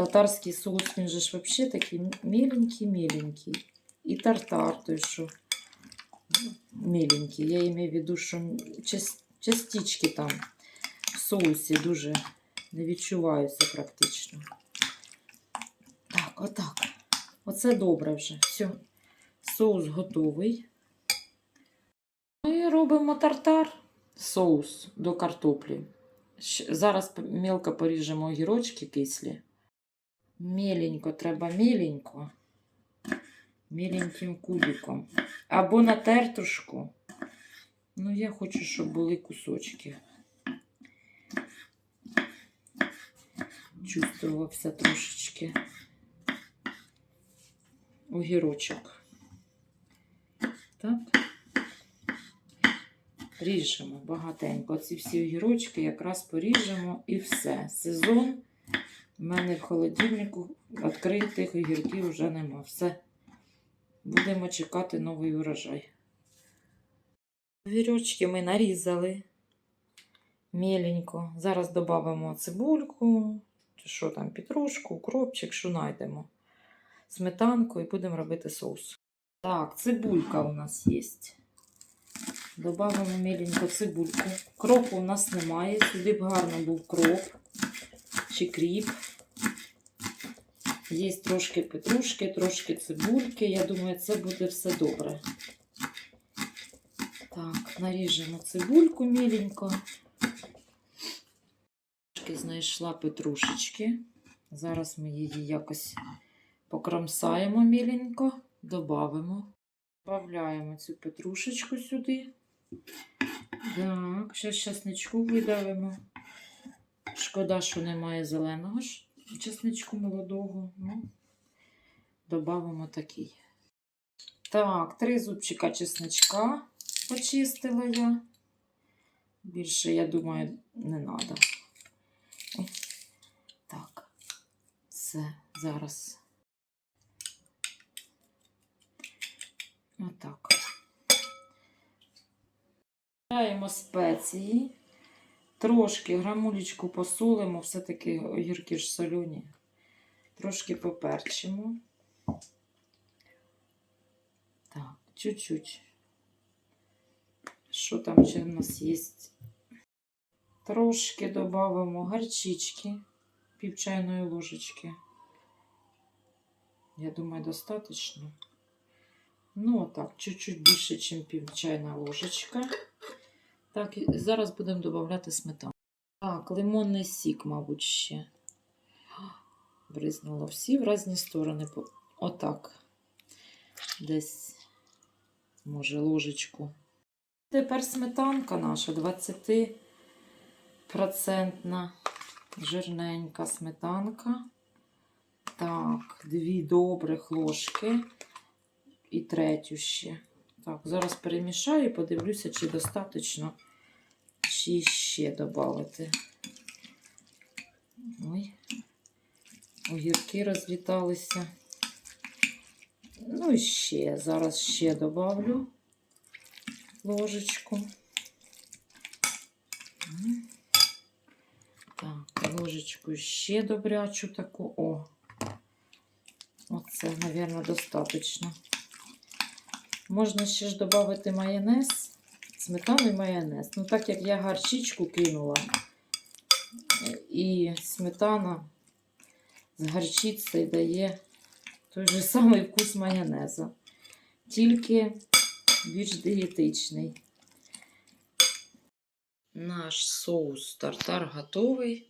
Татарський соус, він же взагалі такий міленький-міленький. І тартар той, що міленький. Я имею в виду, що частички там в соусі дуже не відчуваються практично. Так, отак. Оце добре вже. Все. Соус готовий. І робимо тартар. Соус до картоплі. Зараз мелко поріжемо огірочки кислі. Міленько, треба міленько. Міленьким кубиком. Або на тертушку. Ну, я хочу, щоб були кусочки. Чувствувався трошечки огірочок. Так. Ріжемо багатенько. Ці всі огірочки якраз поріжемо і все. Сезон. У мене в холодильнику відкритих огірків вже нема. Все. Будемо чекати новий урожай. Огірочки ми нарізали міленько. Зараз додамо цибульку, що там, петрушку, укропчик, що знайдемо. Сметанку і будемо робити соус. Так, цибулька у нас є. Добавимо міленько цибульку. Кропу у нас немає. Сюди б гарно був кроп чи кріп. Є трошки петрушки, трошки цибульки. Я думаю, це буде все добре. Так, наріжемо цибульку міленько. Трошки знайшла петрушечки. Зараз ми її якось покромсаємо міленько, додамо. Добавляємо цю петрушечку сюди. Так, ще чесничку видавимо. Шкода, що немає зеленого ж чесничку молодого. Ну, додамо такий. Так, три зубчика чесничка почистила я. Більше, я думаю, не треба. Так, все, зараз. Отак. Даємо спеції. Трошки грамулечку посолимо, все-таки огірки ж солюні. Трошки поперчимо. Так, чуть-чуть. Що там ще в нас є? Трошки додамо гарчички, пів чайної ложечки. Я думаю, достатньо. Ну, так, чуть-чуть більше, ніж пів чайна ложечка. Так, зараз будемо додавати сметану. Так, лимонний сік, мабуть, ще. Бризнуло всі в різні сторони. Отак. Десь, може, ложечку. Тепер сметанка наша 20% жирненька сметанка. Так, дві добрих ложки і третю ще. Так, зараз перемішаю і подивлюся, чи достатньо, чи ще додати. Ой, огірки розліталися. Ну і ще, зараз ще добавлю ложечку. Так, ложечку ще добрячу таку. О, оце, мабуть, достатньо. Можна ще ж додати майонез, сметану і майонез. Ну, так як я гарчичку кинула, і сметана з гарчицею дає той же самий вкус майонезу, тільки більш дієтичний. Наш соус тартар готовий.